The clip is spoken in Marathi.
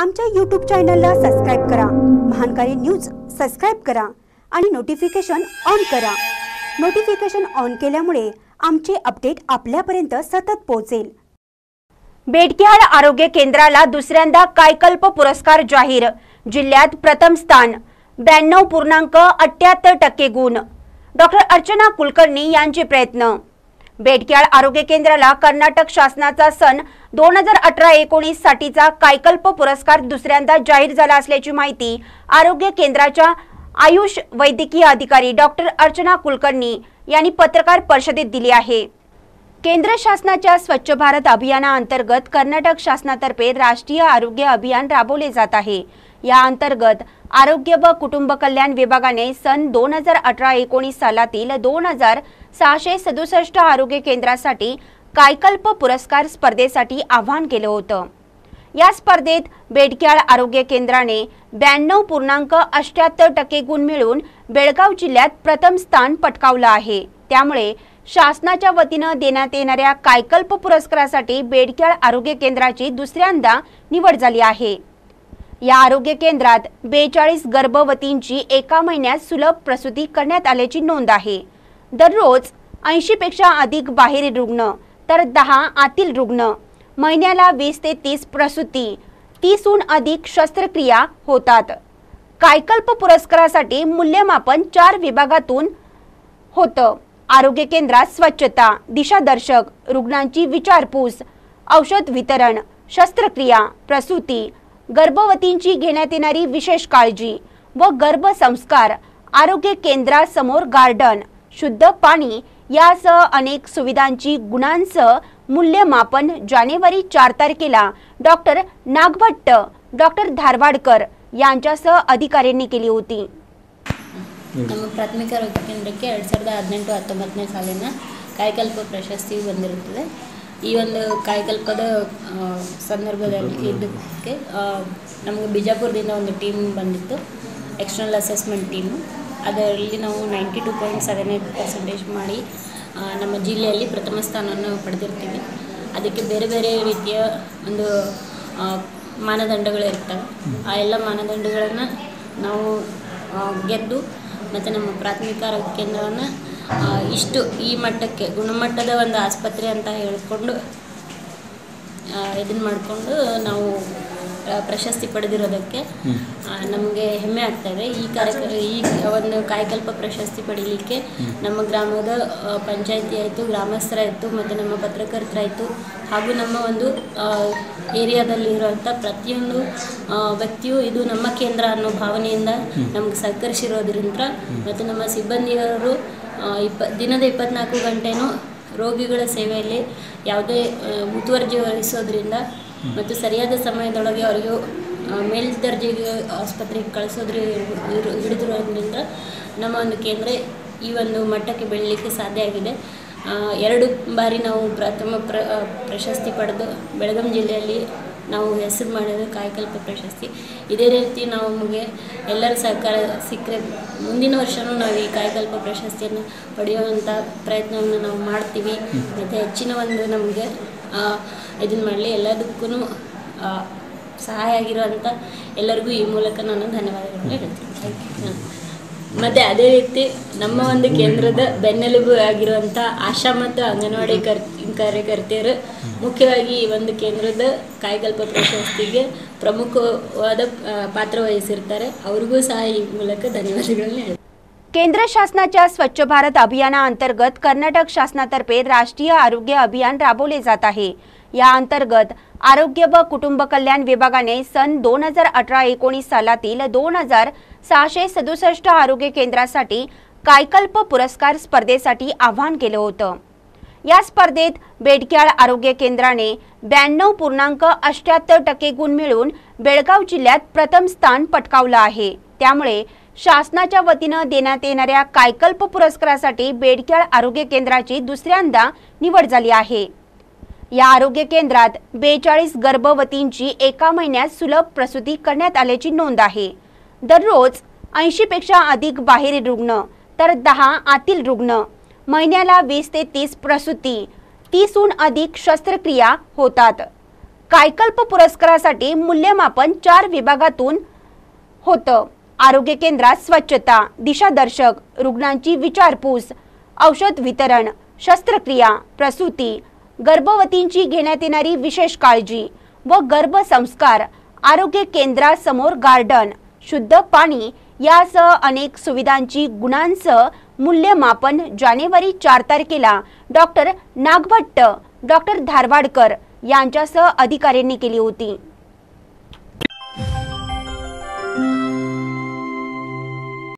आमच्या यूट्यूब चॅनलला सबस्क्राईब करा. महानकारी न्यूज सबस्क्राईब करा आणि नोटिफिकेशन ऑन करा. नोटिफिकेशन ऑन केल्यामुळे आमचे अपडेट आपल्यापर्यंत सतत पोहोचेल. बेडकिहाळ आरोग्य केंद्राला दुसऱ्यांदा कायकल्प पुरस्कार जाहीर. जिल्ह्यात प्रथम स्थान. ब्याण्णव पूर्णांक अठ्याहत्तर टक्के गुण. डॉक्टर अर्चना कुलकर्णी यांचे प्रयत्न. बेडक्याळ आरोग्य केंद्राला कर्नाटक शासनाचा सन दोन हजार अठरा एकोणीस साठीचा कायकल्प पुरस्कार दुसऱ्यांदा जाहीर झाला असल्याची माहिती आरोग्य केंद्राच्या आयुष वैद्यकीय अधिकारी डॉक्टर अर्चना कुलकर्णी यांनी पत्रकार परिषदेत दिली आहे. केंद्र शासनाच्या स्वच्छ भारत अभियानाअंतर्गत कर्नाटक शासनातर्फे राष्ट्रीय आरोग्य अभियान राबवले जात आहे. या अंतर्गत आरोग्य व कुटुंब कल्याण विभागाने सन दोन हजार अठरा एकोणीस सालातील दोन हजार सहाशे सदुसष्ट आरोग्य केंद्रासाठी कायकल्प पुरस्कार स्पर्धेसाठी आवाहन केलं होतं. या स्पर्धेत बेडक्याळ आरोग्य केंद्राने ब्याण्णव पूर्णांक अष्ट्याहत्तर टक्के गुण मिळवून बेळगाव जिल्ह्यात प्रथम स्थान पटकावलं आहे. त्यामुळे शासनाच्या वतीनं देण्यात येणाऱ्या कायकल्प पुरस्कारासाठी बेडक्याळ आरोग्य केंद्राची दुसऱ्यांदा निवड झाली आहे. या आरोग्य केंद्रात बेचाळीस गर्भवतींची एका महिन्यात सुलभ प्रसूती करण्यात आल्याची नोंद आहे. दररोज ऐंशी पेक्षा अधिक बाहेरील रुग्ण तर दहा आतील रुग्ण. महिन्याला वीस ते तीस प्रसूती तीसहून अधिक शस्त्रक्रिया होतात. कायकल्प पुरस्कारासाठी मूल्यमापन चार विभागातून होतं. आरोग्य केंद्रात स्वच्छता दिशादर्शक रुग्णांची विचारपूस औषध वितरण शस्त्रक्रिया प्रसूती गर्भवतींची घेण्यात येणारी विशेष काळजी व गर्भसंस्कार आरोग्य केंद्रासमोर गार्डन शुद्ध पाणी यासह अनेक सुविधांची गुणांसह मूल्यमापन जानेवारी चार तारखेला डॉक्टर नागभट्ट डॉक्टर धारवाडकर यांच्यासह अधिकाऱ्यांनी केली होती ನಮ್ಮ ಪ್ರಾಥಮಿಕ ಆರೋಗ್ಯ ಕೇಂದ್ರಕ್ಕೆ ಎರಡು ಸಾವಿರದ ಹದಿನೆಂಟು ಹತ್ತೊಂಬತ್ತನೇ ಸಾಲಿನ ಕಾಯಕಲ್ಪ ಪ್ರಶಸ್ತಿ ಬಂದಿರುತ್ತದೆ ಈ ಒಂದು ಕಾಯಕಲ್ಪದ ಆ, ಸಂದರ್ಭದಲ್ಲಿ ಇದಕ್ಕೆ ಆ, ನಮಗೆ ಬಿಜಾಪುರದಿಂದ ಒಂದು ಟೀಮ್ ಬಂದಿತ್ತು ಎಕ್ಸ್ಟರ್ನಲ್ ಅಸೆಸ್ಮೆಂಟ್ ಟೀಮು ಅದರಲ್ಲಿ ನಾವು ninety two point seven eight percentage ಮಾಡಿ ನಮ್ಮ ಜಿಲ್ಲೆಯಲ್ಲಿ ಪ್ರಥಮ ಸ್ಥಾನವನ್ನು ಪಡೆದಿರ್ತೀವಿ. ಅದಕ್ಕೆ ಬೇರೆ ಬೇರೆ ರೀತಿಯ ಒಂದು ಮಾನದಂಡಗಳಿರ್ತವೆ ಆ ಎಲ್ಲ ಮಾನದಂಡಗಳನ್ನು ನಾವು ಗೆದ್ದು ಮತ್ತು ನಮ್ಮ ಪ್ರಾಥಮಿಕ ಆರೋಗ್ಯ ಕೇಂದ್ರವನ್ನು ಇಷ್ಟು ಈ ಮಟ್ಟಕ್ಕೆ, ಗುಣಮಟ್ಟದ ಒಂದು ಆಸ್ಪತ್ರೆ ಅಂತ ಹೇಳಿಕೊಂಡು ಇದನ್ನು ಮಾಡಿಕೊಂಡು ನಾವು ಪ್ರಶಸ್ತಿ ಪಡೆದಿರೋದಕ್ಕೆ ನಮಗೆ ಹೆಮ್ಮೆ ಆಗ್ತಾಯಿದೆ ಈ ಕಾರ್ಯಕ್ರಮ ಈ ಒಂದು ಕಾಯಕಲ್ಪ ಪ್ರಶಸ್ತಿ ಪಡೀಲಿಕ್ಕೆ ನಮ್ಮ ಗ್ರಾಮದ ಪಂಚಾಯತಿ ಆಯಿತು ಗ್ರಾಮಸ್ಥರಾಯಿತು ಮತ್ತು ನಮ್ಮ ಪತ್ರಕರ್ತರಾಯಿತು ಹಾಗೂ ನಮ್ಮ ಒಂದು ಏರಿಯಾದಲ್ಲಿರುವಂಥ ಪ್ರತಿಯೊಂದು ವ್ಯಕ್ತಿಯು ಇದು ನಮ್ಮ ಕೇಂದ್ರ ಅನ್ನೋ ಭಾವನೆಯಿಂದ ನಮ್ಗೆ ಸಹಕರಿಸಿರೋದ್ರಿಂದ ಮತ್ತು ನಮ್ಮ ಸಿಬ್ಬಂದಿಯವರು ಇಪ್ಪ ದಿನದ ಇಪ್ಪತ್ನಾಲ್ಕು ಗಂಟೆನೂ ರೋಗಿಗಳ ಸೇವೆಯಲ್ಲಿ ಯಾವುದೇ ಮುತುವರ್ಜಿ ವಹಿಸೋದ್ರಿಂದ ಮತ್ತು ಸರಿಯಾದ ಸಮಯದೊಳಗೆ ಅವರಿಗೆ ಮೇಲ್ ಮೇಲ್ದರ್ಜೆಗೆ ಆಸ್ಪತ್ರೆಗೆ ಕಳಿಸೋದ್ರೆ ಇರು- ಹಿಡಿದಿರೋದ್ರಿಂದ ನಮ್ಮ ಒಂದು ಕೇಂದ್ರ ಈ ಒಂದು ಮಟ್ಟಕ್ಕೆ ಬೆಳೀಲಿಕ್ಕೆ ಸಾಧ್ಯ ಆಗಿದೆ. ಎರಡು ಬಾರಿ ನಾವು ಪ್ರಥಮ ಪ್ರ ಪ್ರಶಸ್ತಿ ಪಡೆದು ಬೆಳಗಾಂ ಜಿಲ್ಲೆಯಲ್ಲಿ ನಾವು ಹೆಸರು ಮಾಡಿದ ಕಾಯಕಲ್ಪ ಪ್ರಶಸ್ತಿ. ಇದೇ ರೀತಿ ನಾವು ನಮಗೆ ಎಲ್ಲರ ಸಹಕಾರ ಸಿಕ್ಕರೆ ಮುಂದಿನ ವರ್ಷವೂ ನಾವು ಈ ಕಾಯಕಲ್ಪ ಪ್ರಶಸ್ತಿಯನ್ನು ಪಡೆಯುವಂಥ ಪ್ರಯತ್ನವನ್ನು ನಾವು ಮಾಡ್ತೀವಿ. ಮತ್ತು ಹೆಚ್ಚಿನ ಒಂದು ನಮಗೆ ಇದನ್ನು ಮಾಡಲಿ. ಎಲ್ಲದಕ್ಕೂ ಸಹಾಯ ಆಗಿರುವಂಥ ಎಲ್ಲರಿಗೂ ಈ ಮೂಲಕ ನಾನು ಧನ್ಯವಾದಗಳನ್ನು ಹೇಳ್ತೀನಿ. ಥ್ಯಾಂಕ್ ಯು ಮತ್ತು ಅದೇ ರೀತಿ ನಮ್ಮ ಒಂದು ಕೇಂದ್ರದ ಬೆನ್ನೆಲುಬು ಆಗಿರುವಂಥ ಆಶಾ ಮತ್ತು ಅಂಗನವಾಡಿ ಕರ್, ಕಾರ್ಯಕರ್ತೆಯರು ಮುಖ್ಯವಾಗಿ ಈ ಒಂದು ಕೇಂದ್ರದ ಕಾಯಕಲ್ಪ ಪ್ರಶಸ್ತಿಗೆ ಪ್ರಮುಖವಾದ ಪಾತ್ರ ವಹಿಸಿರ್ತಾರೆ. ಅವ್ರಿಗೂ ಸಹ ಈ ಮೂಲಕ ಧನ್ಯವಾದಗಳನ್ನ ಹೇಳ್ತೀನಿ. केंद्र शासनाच्या स्वच्छ भारत अभियानाअंतर्गत कर्नाटक शासनातर्फे राष्ट्रीय आरोग्य अभियान राबवले जात आहे. या अंतर्गत आरोग्य व कुटुंब कल्याण विभागाने सन दोन हजार अठरा एकोणीस सालातील दोन हजार सहाशे सदुसष्ट आरोग्य केंद्रासाठी कायकल्प पुरस्कार स्पर्धेसाठी आवाहन केलं होतं. या स्पर्धेत बेडक्याळ आरोग्य केंद्राने ब्याण्णव पूर्णांक अष्ट्याहत्तर टक्के गुण मिळवून बेळगाव जिल्ह्यात प्रथम स्थान पटकावलं आहे. त्यामुळे शासनाच्या वतीनं देण्यात येणाऱ्या कायकल्प पुरस्कारासाठी बेडक्याळ आरोग्य केंद्राची दुसऱ्यांदा निवड झाली आहे. या आरोग्य केंद्रात बेचाळीस गर्भवतींची एका महिन्यात सुलभ प्रसूती करण्यात आल्याची नोंद आहे. दररोज ऐंशी पेक्षा अधिक बाहेरील रुग्ण तर दहा आतील रुग्ण महिन्याला वीस ते तीस प्रसूती तीसहून अधिक शस्त्रक्रिया होतात. कायकल्प पुरस्कारासाठी मूल्यमापन चार विभागातून होतं. आरोग्य केंद्रात स्वच्छता दिशादर्शक रुग्णांची विचारपूस औषध वितरण शस्त्रक्रिया प्रसूती गर्भवतींची घेण्यात येणारी विशेष काळजी व गर्भसंस्कार आरोग्य केंद्रासमोर गार्डन शुद्ध पाणी यासह अनेक सुविधांची गुणांसह मूल्यमापन जानेवारी चार तारखेला डॉक्टर नागभट्ट डॉक्टर धारवाडकर यांच्यासह अधिकाऱ्यांनी केली होती.